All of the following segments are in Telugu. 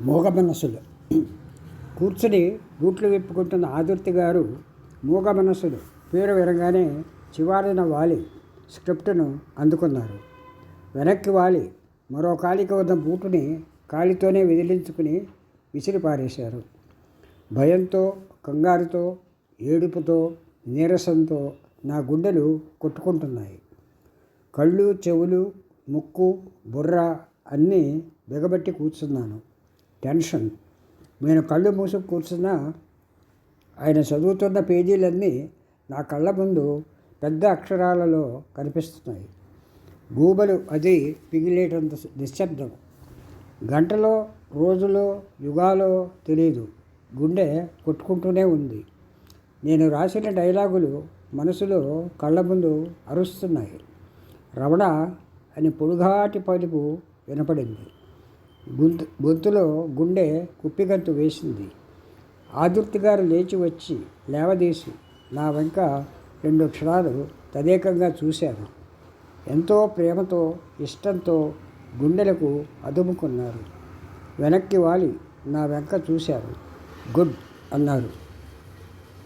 మూగ మనసులు కూర్చుని బూట్లు విప్పుకుంటున్న ఆదుర్తి గారు మూగ మనసులు పేరు వినగానే చివారిన వాలి స్క్రిప్టును అందుకున్నారు. వెనక్కి వాలి మరో కాలికి ఉన్న బూటుని కాలితోనే విదిలించుకుని విసిరిపారేశారు భయంతో కంగారుతో ఏడుపుతో నీరసంతో నా గుండెలు కొట్టుకుంటున్నాయి. కళ్ళు చెవులు ముక్కు బుర్ర అన్నీ బిగబట్టి కూర్చున్నాను. టెన్షన్. నేను కళ్ళు మూసుకు కూర్చున్నా ఆయన చదువుతున్న పేజీలన్నీ నా కళ్ళ ముందు పెద్ద అక్షరాలలో కనిపిస్తున్నాయి. గూబలు అది పిగిలేటంత నిశ్శబ్దం. గంటలో రోజులో యుగాలో తెలియదు గుండె కొట్టుకుంటూనే ఉంది. నేను రాసిన డైలాగులు మనసులో కళ్ళ ముందు అరుస్తున్నాయి. రమణ అని పొడుగాటి పలుపు వినపడింది. గొంతు గొంతులో గుండె కుప్పిగంతు వేసింది. ఆదుర్తి గారు లేచి వచ్చి లేవదీసి నా వెంక రెండు క్షణాలు తదేకంగా చూశారు ఎంతో ప్రేమతో ఇష్టంతో గుండెలకు అదుముకున్నారు. వెనక్కి వాలి నా వెంక చూశారు గుడ్ అన్నారు.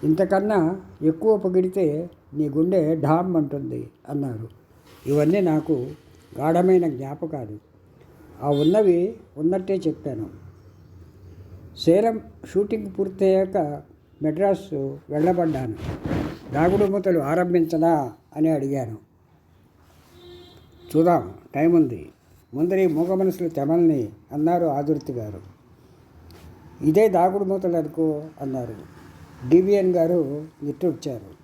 ఇంతకన్నా ఎక్కువ పొగిడితే నీ గుండె ఢామ్ అంటుంది అన్నారు. ఇవన్నీ నాకు గాఢమైన జ్ఞాపకాలు. ఆ ఉన్నవి ఉన్నట్టే చెప్పాను. సేలం షూటింగ్ పూర్తయ్యాక మెడ్రాసు వెళ్ళబడ్డాను. దాగుడు మూతలు ఆరంభించనా అని అడిగాను. చూద్దాం టైం ఉంది ముందరి మూగ మనసులు తెమల్ని అన్నారు ఆదుర్తి గారు. ఇదే దాగుడు మూతలు అనుకో అన్నారు. డివిఎన్ గారు నిట్టూర్చారు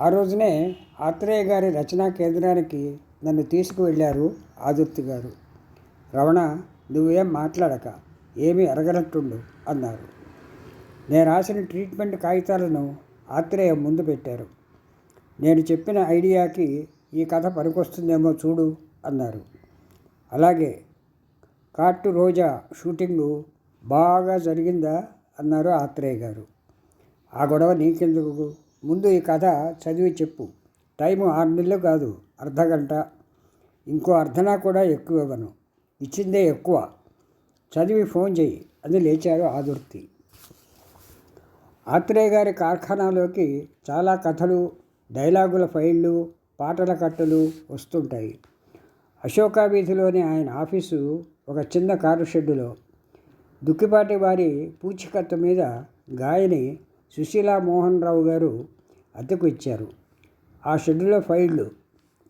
ఆ రోజునే ఆత్రేయ గారి రచనా కేంద్రానికి నన్ను తీసుకువెళ్ళారు ఆదుర్తి గారు. రమణ నువ్వేం మాట్లాడక ఏమీ అరగనట్టుండు అన్నారు. నేను రాసిన ట్రీట్మెంట్ కాగితాలను ఆత్రేయ ముందు పెట్టారు. నేను చెప్పిన ఐడియాకి ఈ కథ పనికొస్తుందేమో చూడు అన్నారు. అలాగే కార్టు రోజా షూటింగు బాగా జరిగిందా? అన్నారు ఆత్రేయ గారు. ఆ గొడవ నీకెందుకు? ముందు ఈ కథ చదివి చెప్పు. టైము ఆరు నెలలు కాదు అర్ధగంట. ఇంకో అర్ధనా కూడా ఎక్కువ ఇవ్వను ఇచ్చిందే ఎక్కువ. చదివి ఫోన్ చేయి. అని లేచారు ఆదుర్తి. ఆత్రేయ గారి కార్ఖానాలోకి చాలా కథలు డైలాగుల ఫైళ్ళు పాటల కట్టలు వస్తుంటాయి. అశోక వీధిలోని ఆయన ఆఫీసు ఒక చిన్న కారు షెడ్డులో. దుక్కిపాటి వారి పూచికత్తు మీద గాయని సుశీలా మోహన్ రావు గారు అద్దెకు ఇచ్చారు. ఆ షెడ్డులో ఫైళ్ళు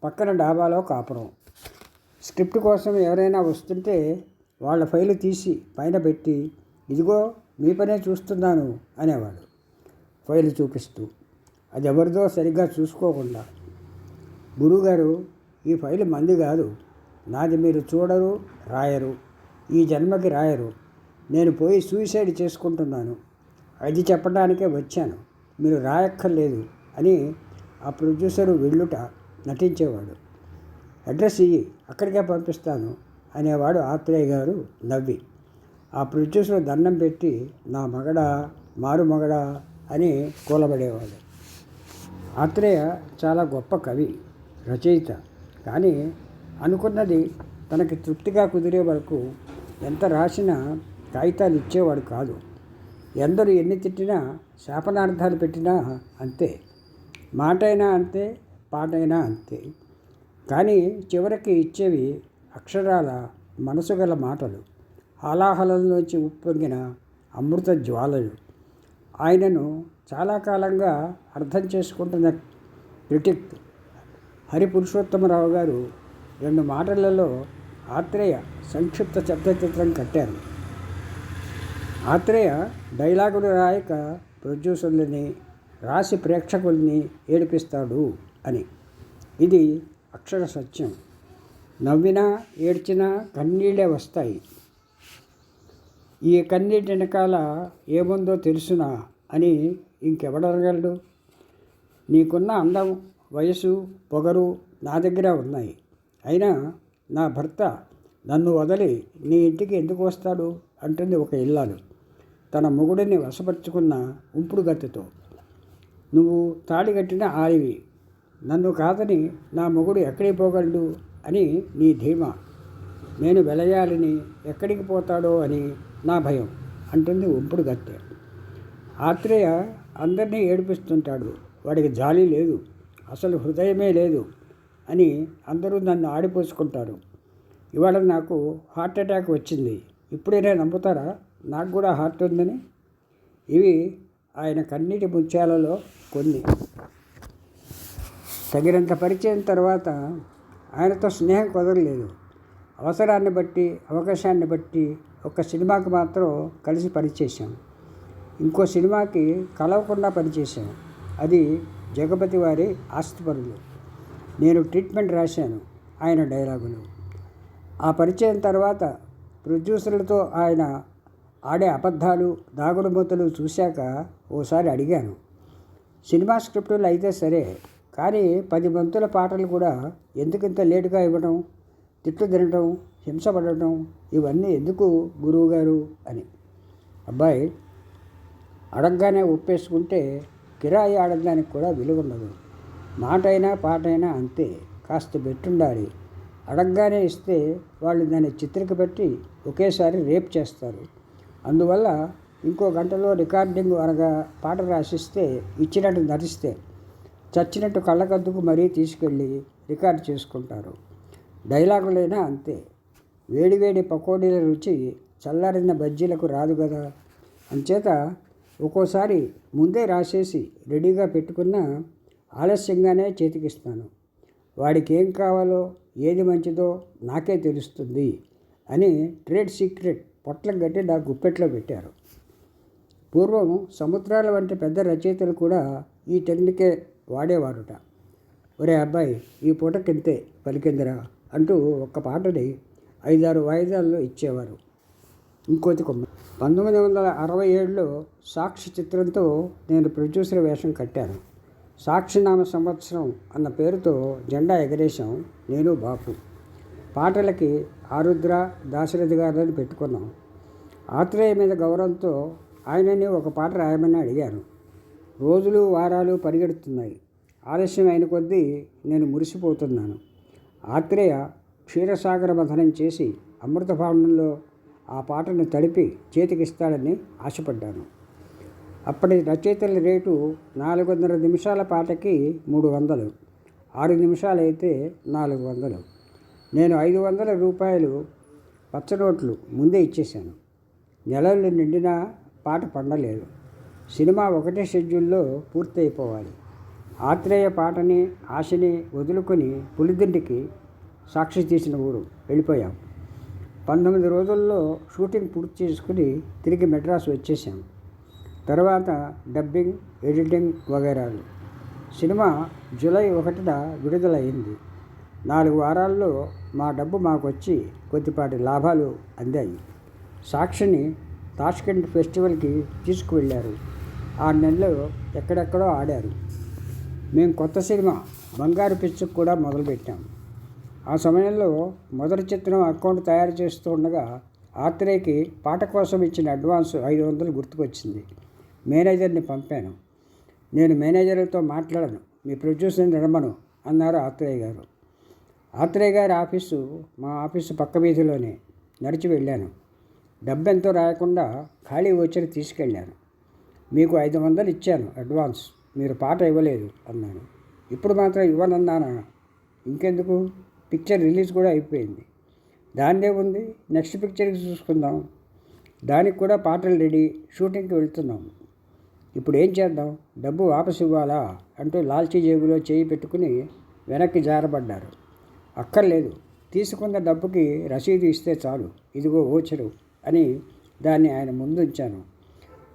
పక్కన డాబాలో కాపురం. స్క్రిప్ట్ కోసం ఎవరైనా వస్తుంటే వాళ్ళ ఫైలు తీసి పైన పెట్టి ఇదిగో మీ పనే చూస్తున్నాను అనేవాడు ఫైలు చూపిస్తూ. అది ఎవరిదో సరిగ్గా చూసుకోకుండా. గురువుగారు ఈ ఫైలు మంది కాదు. నాది మీరు చూడరు రాయరు. ఈ జన్మకి రాయరు. నేను పోయి సూసైడ్ చేసుకుంటున్నాను. అది చెప్పడానికే వచ్చాను. మీరు రాయక్కర్లేదు అని ఆ ప్రొడ్యూసరు వెళ్ళుట నటించేవాడు. అడ్రస్ ఇయ్యి అక్కడికే పంపిస్తాను అనేవాడు ఆత్రేయ గారు నవ్వి. ఆ ప్రొడ్యూసర్ దండం పెట్టి నా మగడా మారు మగడా అని కూలబడేవాడు. ఆత్రేయ చాలా గొప్ప కవి రచయిత కానీ అనుకున్నది తనకి తృప్తిగా కుదిరే వరకు ఎంత రాసినా కాగితాలు ఇచ్చేవాడు కాదు. ఎందరు ఎన్ని తిట్టినా శాపనార్థాలు పెట్టినా అంతే. మాటైనా అంతే పాటైనా అంతే. కానీ చివరికి ఇచ్చేవి అక్షరాల మనసు గల మాటలు. హాలాహలంలోంచి ఉప్పొంగిన అమృత జ్వాలలు. ఆయనను చాలా కాలంగా అర్థం చేసుకుంటున్న క్రిటిక్ హరిపురుషోత్తమరావు గారు రెండు మాటలలో ఆత్రేయ సంక్షిప్త శబ్దచిత్రం కట్టారు. ఆత్రేయ డైలాగులు రాయక ప్రొడ్యూసర్లని రాసి ప్రేక్షకుల్ని ఏడిపిస్తాడు అని. ఇది అక్షర సత్యం. నవ్వినా ఏడ్చినా కన్నీళ్ళే వస్తాయి. ఈ కన్నీటి వెనకాల ఏముందో తెలుసునా అని ఇంకెవడరగలడు నీకున్న అందం వయసు పొగరు నా దగ్గర ఉన్నాయి. అయినా నా భర్త నన్ను వదిలి నీ ఇంటికి ఎందుకు వస్తాడు? అంటుంది ఒక ఇల్లాలు. తన మొగుడిని వశపరుచుకున్న ఉంపుడు గతితో నువ్వు తాడిగట్టిన కట్టిన నన్ను కాదని నా మొగుడు ఎక్కడికి పోగలడు అని నీ ధీమా. నేను వెలయాలని ఎక్కడికి పోతాడో అని నా భయం అంటుంది ఉంపుడు గత్తె. ఆత్రేయ అందరినీ ఏడిపిస్తుంటాడు. వాడికి జాలి లేదు. అసలు హృదయమే లేదు అని అందరూ నన్ను ఆడిపోసుకుంటారు. ఇవాళ నాకు హార్ట్ అటాక్ వచ్చింది. ఇప్పుడైనా నమ్ముతారా? నాకు కూడా హార్ట్ ఉందని? ఇవి ఆయన కన్నీటి ముత్యాలలో కొన్ని. తగినంత పరిచయం తర్వాత ఆయనతో స్నేహం కుదరలేదు. అవసరాన్ని బట్టి అవకాశాన్ని బట్టి ఒక సినిమాకి మాత్రం కలిసి పనిచేశాం. ఇంకో సినిమాకి కలవకుండా పనిచేశాం. అది జగపతి వారి ఆస్తిపరులు. నేను ట్రీట్మెంట్ రాశాను ఆయన డైలాగులు. ఆ పరిచయం తర్వాత ప్రొడ్యూసర్లతో ఆయన ఆడే అబద్ధాలు దాగుడుమూతలు చూశాక ఓసారి అడిగాను సినిమా స్క్రిప్టులు అయితే సరే కానీ పది బంతుల పాటలు కూడా ఎందుకు ఇంత లేటుగా ఇవ్వడం తిట్లు తినడం హింసపడటం ఇవన్నీ ఎందుకు గురువుగారు అని. అబ్బాయి అడగగానే ఒప్పేసుకుంటే కిరాయి ఆడడానికి కూడా విలువ ఉండదు మాట అయినా పాట అయినా అంతే కాస్త పెట్టుండాలి అడగగానే ఇస్తే వాళ్ళు దాన్ని చిత్రిక పెట్టి ఒకేసారి రేప్ చేస్తారు. అందువల్ల ఇంకో గంటలో రికార్డింగ్ అనగా పాట రాసిస్తే ఇచ్చినట్టు నటిస్తే చచ్చినట్టు కళ్ళకద్దుకు మరీ తీసుకెళ్ళి రికార్డ్ చేసుకుంటారు. డైలాగులైనా అంతే. వేడివేడి పకోడీల రుచి చల్లారిన బజ్జీలకు రాదు కదా అంచేత ఒక్కోసారి ముందే రాసేసి రెడీగా పెట్టుకున్న ఆలస్యంగానే చేతికిస్తాను. వాడికి ఏం కావాలో ఏది మంచిదో నాకే తెలుస్తుంది అని ట్రేడ్ సీక్రెట్ పొట్లం కట్టి నా గుప్పెట్లో పెట్టారు. పూర్వం సముద్రాల వంటి పెద్ద రచయితలు కూడా ఈ టెక్నికే వాడేవారుట ఒరే అబ్బాయి ఈ పూటకింతే పలికిందిరా అంటూ ఒక్క పాటని ఐదారు వాయిదాల్లో ఇచ్చేవారు. ఇంకోటి కొమ్మ. పంతొమ్మిది వందల అరవై ఏడులో సాక్షి చిత్రంతో నేను ప్రొడ్యూసర్ వేషం కట్టాను. సాక్షినామ సంవత్సరం అన్న పేరుతో జెండా ఎగరేశాం నేను బాపు. పాటలకి ఆరుద్ర దాశరథి గారిని పెట్టుకున్నాం. ఆత్రేయ మీద గౌరవంతో ఆయనని ఒక పాట రాయమని అడిగాను రోజులు వారాలు పరిగెడుతున్నాయి. ఆలస్యం అయిన కొద్దీ నేను మురిసిపోతున్నాను. ఆత్రేయ క్షీరసాగర మథనం చేసి అమృతభవనంలో ఆ పాటను తడిపి చేతికిస్తాడని ఆశపడ్డాను. అప్పటి రచయితల రేటు నాలుగున్నర నిమిషాల పాటకి మూడు వందలు. ఆరు నిమిషాలైతే నాలుగు వందలు. నేను ఐదు వందల రూపాయలు పచ్చనోట్లు ముందే ఇచ్చేశాను. నెలలు నిండినా పాట పండలేదు. సినిమా ఒకటే షెడ్యూల్లో పూర్తయిపోవాలి. ఆత్రేయ పాటని ఆశని వదులుకొని పులిదింటికి సాక్షి తీసిన ఊరు వెళ్ళిపోయాం. పంతొమ్మిది రోజుల్లో షూటింగ్ పూర్తి చేసుకుని తిరిగి మెడ్రాస్ వచ్చేసాం తర్వాత డబ్బింగ్ ఎడిటింగ్ వగైరాలు. సినిమా జూలై ఒకటిన విడుదలైంది. నాలుగు వారాల్లో మా డబ్బు మాకు వచ్చి కొద్దిపాటి లాభాలు అందాయి. సాక్షిని తాష్కెంట్ ఫెస్టివల్కి తీసుకువెళ్ళారు. ఆరు నెలలు ఎక్కడెక్కడో ఆడారు. మేము కొత్త సినిమా బంగారు పిచ్చుకు కూడా మొదలుపెట్టాము ఆ సమయంలో మొదటి చిత్రం అకౌంట్ తయారు చేస్తూ ఉండగా ఆత్రేయకి పాట కోసం ఇచ్చిన అడ్వాన్స్ ఐదు వందలు గుర్తుకొచ్చింది. మేనేజర్ని పంపాను. నేను మేనేజర్తో మాట్లాడను. మీ ప్రొడ్యూసర్ని రమ్మను అన్నారు ఆత్రేయ గారు. ఆత్రేయ గారి ఆఫీసు మా ఆఫీసు పక్క వీధిలోనే. నడిచి వెళ్ళాను. డబ్బెంతో రాయకుండా ఖాళీ వచ్చి తీసుకెళ్ళాను. మీకు ఐదు వందలు ఇచ్చాను అడ్వాన్స్. మీరు పాట ఇవ్వలేదు అన్నాను. ఇప్పుడు మాత్రం ఇవ్వనన్నానా? ఇంకెందుకు? పిక్చర్ రిలీజ్ కూడా అయిపోయింది. దాన్నే ఉంది నెక్స్ట్ పిక్చర్కి చూసుకుందాం. దానికి కూడా పాటలు రెడీ షూటింగ్కి వెళ్తున్నాం. ఇప్పుడు ఏం చేద్దాం? డబ్బు వాపసు ఇవ్వాలా? అంటూ లాల్చీ జేబులో చేయి పెట్టుకుని వెనక్కి జారబడ్డారు. అక్కర్లేదు తీసుకున్న డబ్బుకి రసీదు ఇస్తే చాలు. ఇదిగో ఓచరు అని దాన్ని ఆయన ముందుంచాను.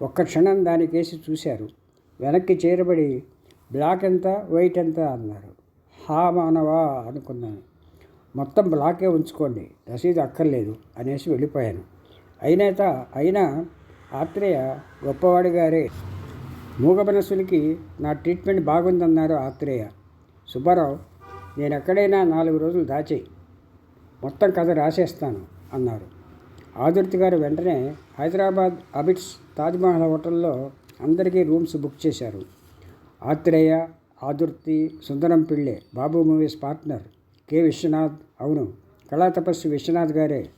ఒక్క క్షణం దానికేసి చూశారు. వెనక్కి చేరబడి బ్లాక్ ఎంత? వైట్ ఎంత? అన్నారు. హా మానవా అనుకున్నాను. మొత్తం బ్లాకే ఉంచుకోండి. రసీదు అక్కర్లేదు అనేసి వెళ్ళిపోయాను. అయినత అయినా ఆత్రేయ గొప్పవాడి గారే. మూగ మనసులకి నా ట్రీట్మెంట్ బాగుందన్నారు ఆత్రేయ. సుబ్బారావు నేను ఎక్కడైనా నాలుగు రోజులు దాచేయి. మొత్తం కథ రాసేస్తాను అన్నారు. ఆదుర్తి గారు వెంటనే హైదరాబాద్ అబిట్స్ తాజ్మహల్ హోటల్లో అందరికీ రూమ్స్ బుక్ చేశారు. Atreya Adurthi Sundaram Pillai Babu movies partner K. Viswanath అవును. కళా తపస్వి విశ్వనాథ్ గారే.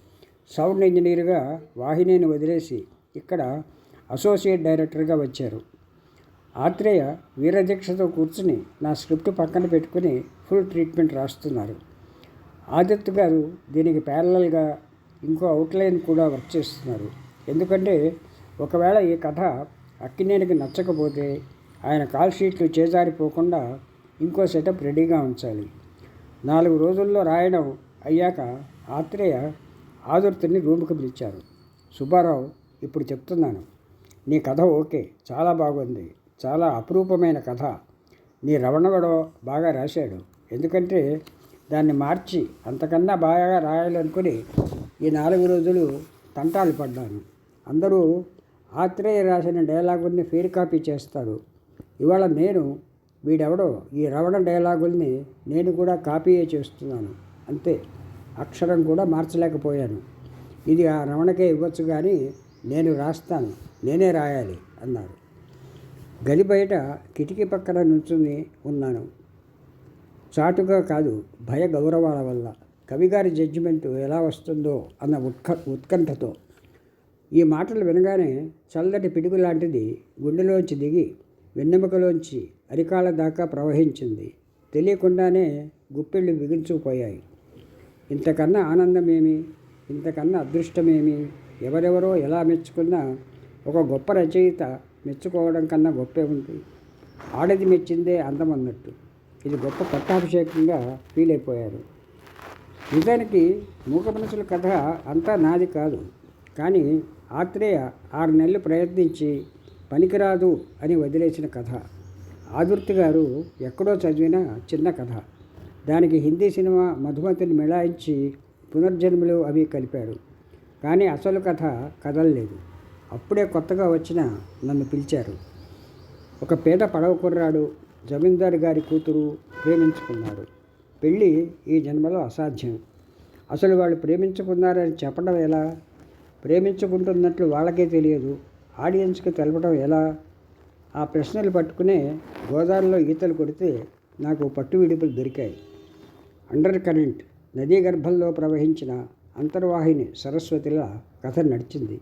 సౌండ్ ఇంజనీర్గా వాహినిని వదిలేసి ఇక్కడ అసోసియేట్ డైరెక్టర్గా వచ్చారు. ఆత్రేయ వీరదీక్షతో కూర్చుని నా స్క్రిప్ట్ పక్కన పెట్టుకుని ఫుల్ ట్రీట్మెంట్ రాస్తున్నారు. ఆదిత్య గారు దీనికి ప్యారలల్గా ఇంకో అవుట్లైన్ కూడా వర్క్ చేస్తున్నారు. ఎందుకంటే ఒకవేళ ఈ కథ అక్కినేనికి నచ్చకపోతే ఆయన కాల్ షీట్లు చేజారిపోకుండా ఇంకో సెటప్ రెడీగా ఉంచాలి. నాలుగు రోజుల్లో రాయడం అయ్యాక ఆత్రేయ ఆదుర్తిని రూమ్కి పిలిచారు. సుబ్బారావు ఇప్పుడు చెప్తున్నాను. నీ కథ ఓకే చాలా బాగుంది చాలా అపురూపమైన కథ. నీ రవణగడో బాగా రాశాడు. ఎందుకంటే దాన్ని మార్చి అంతకన్నా బాగా రాయాలనుకుని ఈ నాలుగు రోజులు తంటాలు పడ్డాను. అందరూ ఆత్రేయ రాసిన డైలాగుల్ని ఫీర్ కాపీ చేస్తారు. ఇవాళ నేను వీడెవడో ఈ రవణ డైలాగుల్ని నేను కూడా కాపీయే చేస్తున్నాను. అంతే. అక్షరం కూడా మార్చలేకపోయాను. ఇది ఆ రమణకే ఇవ్వచ్చు కానీ నేను రాస్తాను. నేనే రాయాలి అన్నారు. గది బయట కిటికీ పక్కన నుంచుని ఉన్నాను. చాటుగా కాదు భయ గౌరవాల వల్ల. కవిగారి జడ్జిమెంట్ ఎలా వస్తుందో అన్న ఉత్క ఉత్కంఠతో ఈ మాటలు వినగానే చల్లటి పిడుగు లాంటిది గుండెలోంచి దిగి వెన్నెముకలోంచి అరికాల దాకా ప్రవహించింది. తెలియకుండానే గుప్పెళ్ళు బిగించుకుపోయాయి ఇంతకన్నా ఆనందమేమి? ఇంతకన్నా అదృష్టమేమి? ఎవరెవరో ఎలా మెచ్చుకున్నా ఒక గొప్ప రచయిత మెచ్చుకోవడం కన్నా గొప్పే ఉంది. ఆడది మెచ్చిందే అందం అన్నట్టు ఇది గొప్ప పట్టాభిషేకంగా ఫీల్ అయిపోయారు నిజానికి మూక కథ అంతా నాది కాదు. కానీ ఆత్రేయ ఆరు నెలలు ప్రయత్నించి పనికిరాదు అని వదిలేసిన కథ. ఆదుర్తి గారు ఎక్కడో చదివిన చిన్న కథ. దానికి హిందీ సినిమా మధుమతిని మిళాయించి పునర్జన్మలు అవి కలిపాడు కానీ అసలు కథ కదలలేదు. అప్పుడే కొత్తగా వచ్చిన నన్ను పిలిచారు. ఒక పేద పడవ కుర్రాడు జమీందారు గారి కూతురు ప్రేమించుకున్నాడు పెళ్ళి ఈ జన్మలో అసాధ్యం. అసలు వాళ్ళు ప్రేమించుకున్నారని చెప్పడం ఎలా? ప్రేమించుకుంటున్నట్లు వాళ్ళకే తెలియదు. ఆడియన్స్కి తెలపడం ఎలా? ఆ ప్రశ్నలు పట్టుకునే గోదావరిలో ఈతలు కొడితే నాకు పట్టు విడుపులు దొరికాయి. అండర్ కరెంట్ నదీ గర్భంలో ప్రవహించిన అంతర్వాహిని సరస్వతిలా కథ నడిచింది.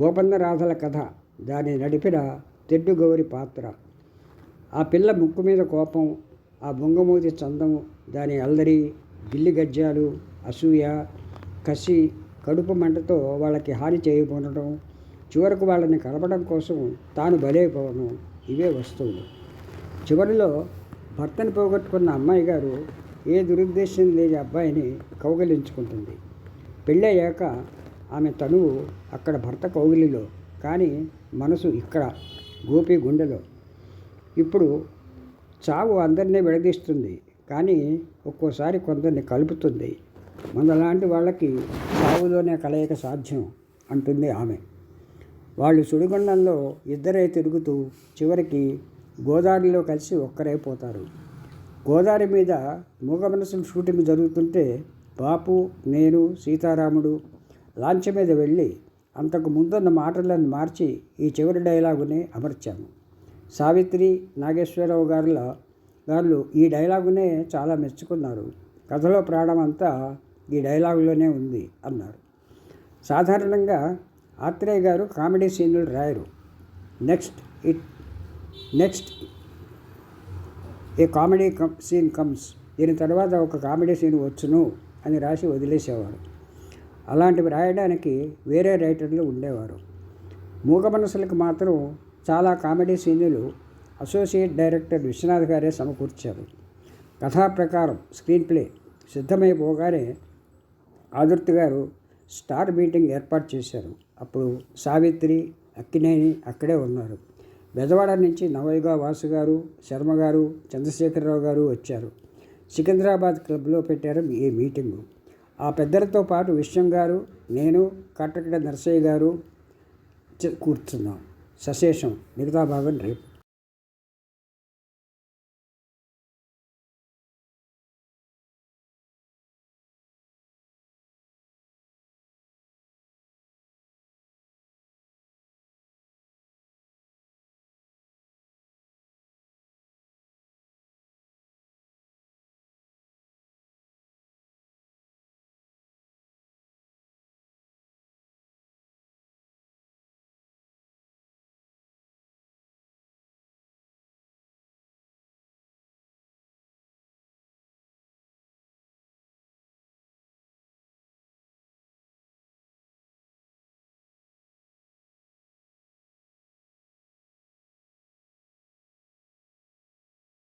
గోపన్నరాధల కథ దాని నడిపిన తెడ్డు గౌరి పాత్ర. ఆ పిల్ల ముక్కు మీద కోపం ఆ బొంగమూతి చందము దాని అల్లరి గిల్లి గజ్జాలు అసూయ కసి కడుపు మంటతో వాళ్ళకి హాని చేయబోనడం చివరకు వాళ్ళని కలపడం కోసం తాను బలైపోవడం ఇవే వస్తువులు. చివరిలో భర్తను పోగొట్టుకున్న అమ్మాయి గారు ఏ దురుద్దేశం లేని అబ్బాయిని కౌగలించుకుంటుంది. పెళ్ళయ్యాక ఆమె తనువు అక్కడ భర్త కౌగిలిలో కానీ మనసు ఇక్కడ గోపి గుండెలో. ఇప్పుడు చావు అందరినీ విడదీస్తుంది. కానీ ఒక్కోసారి కొందరిని కలుపుతుంది. మనలాంటి వాళ్ళకి చావులోనే కలయిక సాధ్యం అంటుంది ఆమె. వాళ్ళు సుడిగుండంలో ఇద్దరే తిరుగుతూ చివరికి గోదావరిలో కలిసి ఒక్కరైపోతారు. గోదావరి మీద మూగ మనసులు షూటింగ్ జరుగుతుంటే బాపు నేను సీతారాముడు లాంచ్ మీద వెళ్ళి అంతకు ముందున్న మాటలను మార్చి ఈ చివరి డైలాగుని అమర్చాము. సావిత్రి నాగేశ్వరరావు గారుల గారు ఈ డైలాగునే చాలా మెచ్చుకున్నారు. కథలో ప్రాణం అంతా ఈ డైలాగులోనే ఉంది అన్నారు. సాధారణంగా ఆత్రేయ గారు కామెడీ సీన్లు రాయరు. Next it next a comedy come scene comes దీని తర్వాత ఒక కామెడీ సీన్ వచ్చును అని రాసి వదిలేసేవారు. అలాంటివి రాయడానికి వేరే రైటర్లు ఉండేవారు. మూగ మనసులకు మాత్రం చాలా కామెడీ సీన్లు అసోసియేట్ డైరెక్టర్ విశ్వనాథ్ గారే సమకూర్చారు. కథా ప్రకారం స్క్రీన్ ప్లే సిద్ధమైపోగానే ఆదుర్తి గారు స్టార్ మీటింగ్ ఏర్పాటు చేశారు. అప్పుడు సావిత్రి అక్కినేని అక్కడే ఉన్నారు. బెజవాడ నుంచి నవయుగ వాసు గారు శర్మ గారు చంద్రశేఖరరావు గారు వచ్చారు. సికింద్రాబాద్ క్లబ్లో పెట్టారు ఈ మీటింగు. ఆ పెద్దలతో పాటు విశ్వం గారు నేను కట్టకడ నరసయ్య గారు కూర్చున్నాం. సశేషం మిగతా భాగం రేపు.